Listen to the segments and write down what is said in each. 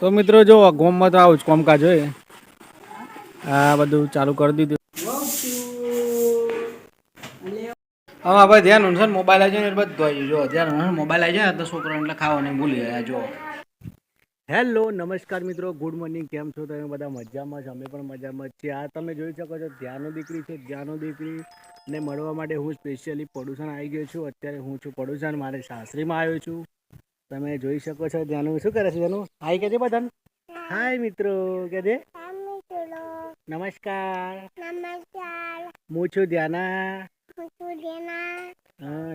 તો મિત્રો જો ગોમમાં તો આવું જ કોમકાજ હોય. આ બધું ચાલુ કરી દીધું. હવે આપણે ધ્યાન છે ને મોબાઈલ આવી જાય ને બધું આવી જો ધ્યાન હોય મોબાઈલ આવી જાય તો છોકરાને એટલે ખાવાનું ભૂલી ગયા જો. હેલો નમસ્કાર મિત્રો. Good morning. કેમ છો? તમે બધા મજામાં છો? અમે પણ મજામાં જ છીએ. આ તમે જોઈ શકો છો ધ્યાનો દીકરી છે ધ્યાનો દીકરી. ને મળવા માટે હું સ્પેશિયલી પડુસણ આવી ગયો છું. અત્યારે હું છું પડુસણ મારે સાસરીમાં આવ્યો છું. તમે જોઈ શકો છો ધ્યાનું, શું કરે છે ધ્યાનું? હાય કે છે બધાને. હાય મિત્રો કે છે નમસ્કાર નમસ્કાર હું છું ધ્યાના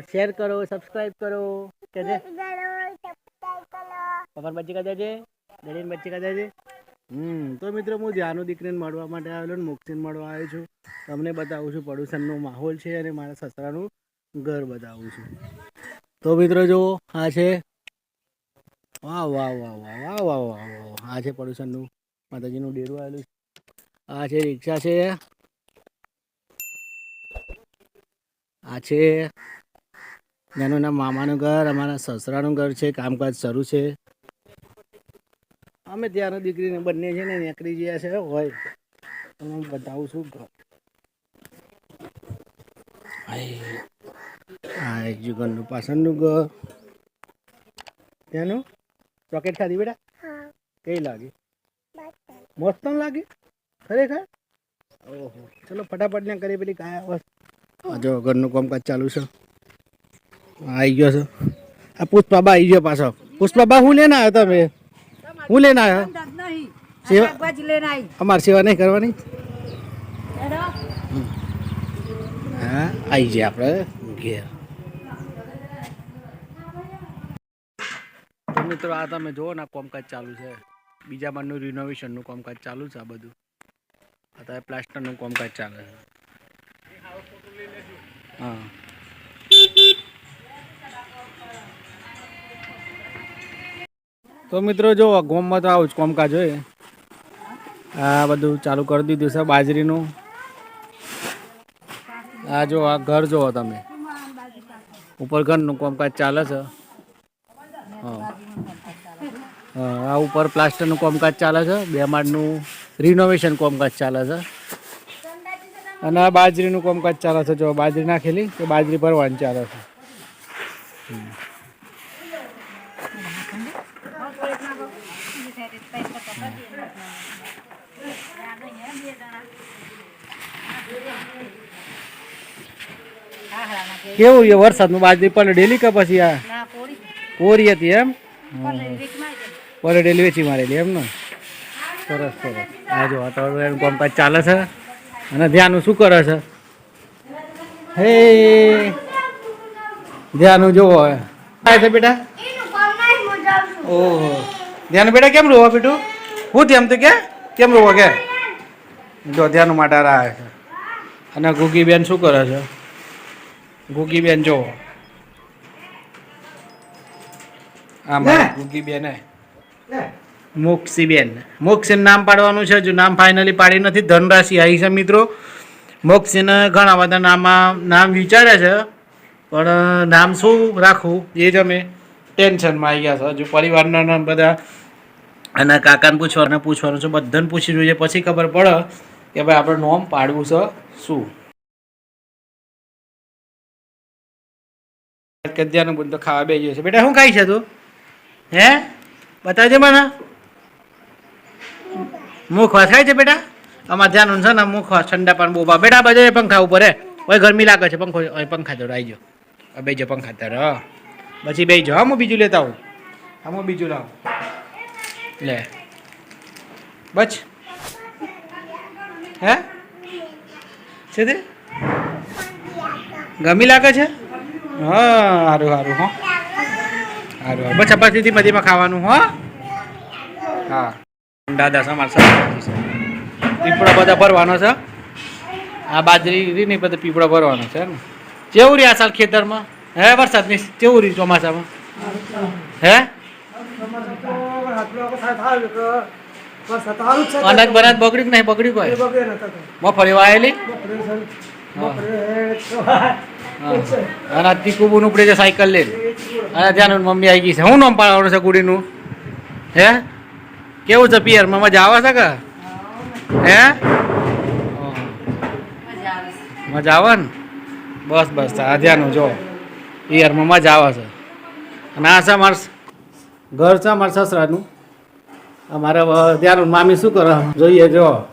શેર કરો, સબસ્ક્રાઇબ કરો કે સબસ્ક્રાઇબ પપ્પાને બચ્ચી કાઢે છે ડેડીને બચ્ચી કાઢે છે હમ, તો મિત્રો હું ધ્યાનું દીકરીને મળવા માટે આવેલો ને મુક્તિને મળવા આવ્યો છું. તમને બતાવું છું પડોશનનો માહોલ છે અને મારા સસરાનું ઘર બતાવું છું. તો મિત્રો જુઓ, આ છે વાહ વાહ વાહ વાહ વાહ વાહ વાહ વાહ આ છે પડોશનનું માતાજીનું ડેરું આવેલું આ છે રિક્ષા છે. આ છે નાનું નામ મામાનું ઘર, અમારા સસરાનું ઘર છે, કામકાજ શરૂ છે. અમે ત્યાંનો દીકરીને બંને છે ને, નીકળી ગયા છે, હોય. હું બતાવું છું. ઘર. આ એક પાસણનું પાછળનું ઘર. ત્યાંનું? ચોકેટ ખાધી બેટા? હા. કઈ લાગી? મસ્ત ન લાગી? ખરેખર? ઓહો. ચલો ફટાફટ ને કરી પેલી કાયા બસ આ જો ઘરનું કામકાજ ચાલુ છે. આવી ગયો છે. આ પુષ્પાબા આવી ગયો પાછો. પુષ્પાબા હું લેના આવ્યો તમે? હું લેના આવ્યો? સેવા આવી સેવા નહીં કરવાની? હા આવી જાય આપણે ઘેર. મિત્રો, આ તમે જુઓ ને કોમકાજ ચાલુ છે. બીજા બારનું રિનોવેશનનું કોમકાજ ચાલુ છે આ બધું. અત્યારે પ્લાસ્ટરનું કોમકાજ ચાલે છે. હા. તો મિત્રો, જો ગોમમાં તો આવું જ કોમકાજ હોય. આ બધું ચાલુ કરી દીધું છે બાજરીનું. આ જો, આ ઘર જુઓ તમે. ઉપર ઘરનું કોમકાજ ચાલે છે હા હા, આ ઉપર પ્લાસ્ટરનું કામકાજ ચાલે છે બે માળનું રિનોવેશન કામકાજ ચાલે છે. અને આ બાજરીનું કામકાજ ચાલે છે જો બાજરી નાખેલી તો બાજરી ભરવાની ચાલે છે. કેવું છે વરસાદનું? બાજરી પલડેલી કે પછી આ કોરી હતી એમ? પલળેલી વેચી મારેલી એમ ને? સરસ સરસ. આ જો અટવાડિયાનું કામકાજ ચાલે છે? અને ધ્યાનું શું કરે છે? હે! ધ્યાનું જોવો હવે. થાય છે બેટા? ઓહો. ધ્યાન બેટા કેમ રોવા બેટું? હું તેમ તો કે? કેમ રોવા કે? જો ધ્યાન માટે આવે છે. અને ગુગી બેન શું કરે છે? ગુગી બેન જોવો. આમાં ગુગી બેન હે. મોક્ષી બેન મોક્ષીને નામ પાડવાનું છે, હજુ નામ ફાઇનલી પાડી નથી. ધનરાશિ આવી છે મિત્રો. મોક્ષીને ઘણા બધા નામમાં નામ વિચારે છે, પણ નામ શું રાખવું એ જ અમે ટેન્શનમાં આવી ગયા છે. હજુ પરિવારના નામ બધા અને કાકાને પૂછવાનું પૂછવાનું છે, બધાને પૂછી જોઈએ. પછી ખબર પડે કે ભાઈ આપણે નોમ પાડવું છે શું. કદ્યાનું બધું ખાવા બેસીએ છે બેટા, શું ખાઈ છે તું? હે? બતાવજે મને. મુખ ખાય છે બેટા? અમારે ધ્યાન છે ને મુખવાસ ઠંડા પણ બોબા બેટા એ પંખા ઉપર હે. ઓય, ગરમી લાગે છે. પંખો પંખા તો આવી જાઓ બેજો પંખા હ. પછી બેજો, હા, હું બીજું લેતા આવું. હા, હું બીજું લાવું. લે. બચ. હે? છે ગમી લાગે છે? હા સારું સારું હો. સારું. સારું બસ ચપાતીથી બધીમાં ખાવાનું હો? હા. દાદા સમાર સરસ પીપળો બધા ભરવાનો છે? આ બાજરી નહીં બધા પીપળો ભરવાનો છે ને કેવું આ સાલ ખેતરમાં? હે વરસાદની કેવું રી ચોમાસામાં? હે? અનાજ બનાજ બગડ્યું નહીં? બગડ્યું કોઈ? મફળી વાયેલી? હા. અને આ ખૂબ બુન ઉપડે છે સાયકલ લઈને. અને ત્યાં મમ્મી આવી ગઈ છે. હું નામ પાડવાનું છે કુડીનું? હે? કેવું છે પિયરમાં? મજા આવે છે કે? હે. મજા આવે ને? બસ બસ. આ ધ્યાન જો. પિયરમાં મજા આવે છે. અને આ છે મારે ઘર છે મારા સસરાનું. અમારે ધ્યાન મામી શું કરે? જોઈએ જો.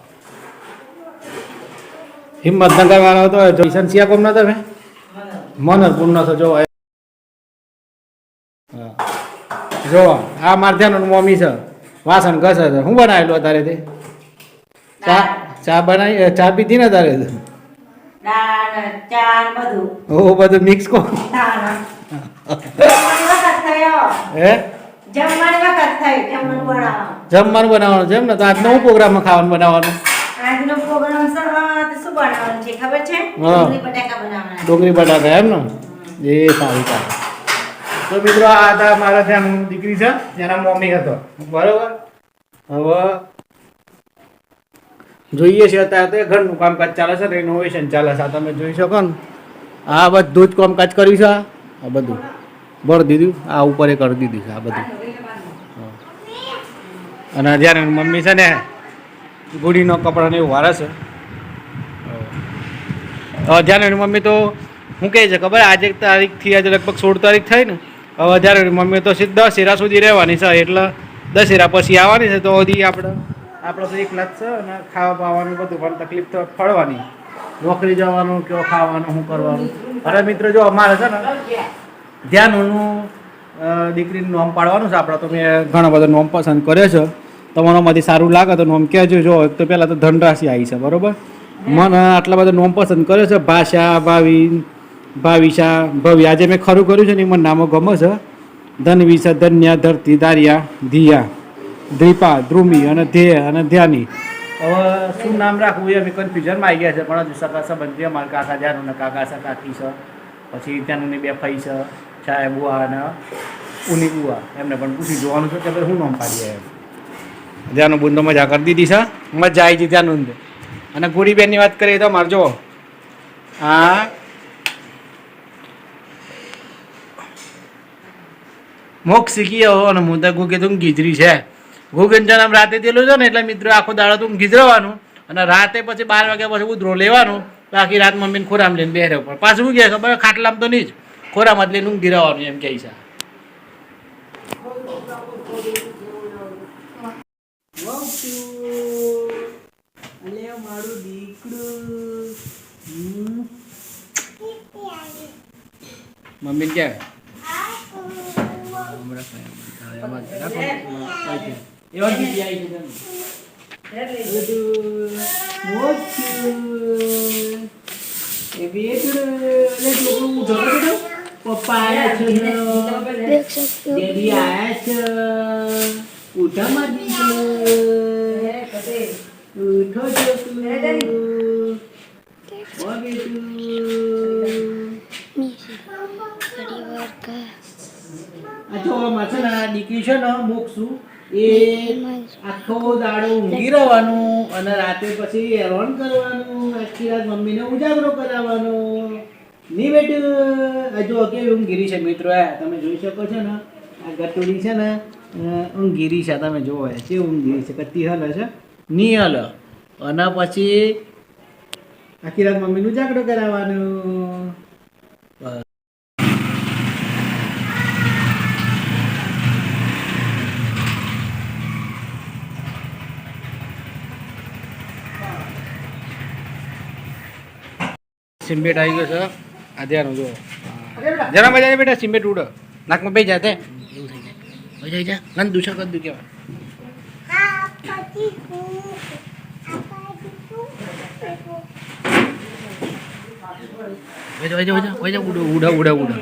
હિંમતનગર વાળો હતો જોઈશન સિયા કોમ નતો મેં મનરપુર નતો જો. જો આ માર ધ્યાન મમ્મી છે. વાસણ ઘસે છે. હું બનાવેલું અત્યારે તે? ચા ચા બનાવી ચા પીધી ને તારે ઓ બધું મિક્સ કો હે? જમવાની બનાવવાનું. છે એમ ને તો આજનો હું પ્રોગ્રામમાં ખાવાનું બનાવવાનું? આજનો પ્રોગ્રામ બનાવવાનું છે ખબર છે? ડુંગળી બટાકા બનાવવાના. ડુંગળી બટાકા એમ ને? એ સારું સારી તો મિત્રો આ હતા મારા ત્યાં દીકરી છે જેના મમ્મી હતો. બરોબર? હવે જોઈએ છે અત્યારે તો ઘરનું કામકાજ ચાલે છે રિનોવેશન ચાલે છે. તમે જોઈ શકો ને. આ બધું જ કામકાજ કર્યું છે આ બધું. ભર દીધું આ ઉપર એ કરી દીધું છે આ બધું. અને જ્યારે મમ્મી છે ને ગુડીનો કપડાને એવું વારે છે. એની મમ્મી તો હું કહે છે ખબર? આજે તારીખથી, આજે લગભગ સોળ તારીખ થઈ ને. હવે જ્યારે મમ્મી તો સીધી દશેરા સુધી રહેવાની છે. એટલે દશેરા પછી આવવાની છે તો હજી આપણે આપણે તો એકલા જ છે અને ખાવા પાવાનું બધું પણ તકલીફ તો પડવાની. નોકરી જવાનું કે ખાવાનું, શું કરવાનું? અરે મિત્રો, જો અમારે છે ને ધ્યાનનું દીકરીનું નોમ પાડવાનું છે આપણે તો મેં ઘણા બધા નોમ પસંદ કર્યો છે. તમારામાંથી સારું લાગે તો નોમ કહેજો. જો એક તો પહેલાં તો ધનરાશિ આવી છે, બરોબર? મને આટલા બધા નોમ પસંદ કર્યો છે. ભાષા ભાવિન ભાવિશા ભવ્ય આજે મેં ખરું કર્યું છે ને એ મને નામો ગમે છે. ધનવિશ ધન્ય ધરતી દારિયા ધિયા દ્રીપા ધ્રુમી અને ધ્યેય અને ધ્યાની. હવે શું નામ રાખવું એ અમે કન્ફ્યુઝનમાં આવી ગયા છે. પણ હજુ સકા સંબંધી અમારા કાકા જાનું ને કાકા સા કાકી છે. પછી ત્યાંનું બે ફઈ છે ચાય બુઆ અને ઉની બુઆ. એમને પણ પૂછી જોવાનું છે કે ભાઈ શું નામ પાડીએ એમ. ધ્યાનું બુંદો મજા કરી દીધી છે? મજા આવી હતી ત્યાંનું અને ગુરીબેનની વાત કરીએ તો મારે જો આ મોક્ષ શીખી ગયો અને હું તો ગુગે તું ગીજરી છે. ગુગન આમ રાતે દેલું છે ને એટલે મિત્રો આખો દાડો તું ગીજરવાનું અને રાતે પછી બાર વાગ્યા પછી ઉધરો લેવાનું, બાકી રાત મમ્મીને ખોરામ લઈને બેરે પણ પાછું શું કહે ખબર? ખાટલામાં તો નહીં જ. ખોરામાં જ લઈને ઊંઘી રહેવાનું એમ કહે છે. મારું દીકરું મમ્મી ક્યાં એવા દીદી આવી છે તમે. મોટું. એ બેટું. અલે છોકરું ઉઠો તો બેટો. પપ્પા આયા છે દેખ શકते हो ડેડી આયા છે ઉઠા માં દીકરો દીકરી છે ને મોક્ષું એ આખો દાડો ઊંઘી રહેવાનું અને રાતે પછી હેરાન કરવાનું આખી રાત મમ્મીને ઉજાગરો કરાવવાનો. નહીં બેટ, હજુ કેવી ઊંઘીરી છે, મિત્રો. આ તમે જોઈ શકો છો ને, આ ગટુડી છે ને ઊંઘીરી છે તમે જોવો છે ઊંઘીરી છે કતી હલ છે. ની હલે અને પછી આખી રાત મમ્મીનું જાગડો કરાવવાનું. સિમ્બેટ આવી ગયો છે. આ ધ્યાન જો જરા મજા બેટા સિમ્બેટ ઉડો. નાકમાં બે જાતે એવું થઈ જાય. મજા આવી જાય નંદ દુસર કદ દુ કેવા? ওই যে ওই যে ওই যে উড়ো উড়ো উড়ো উড়ো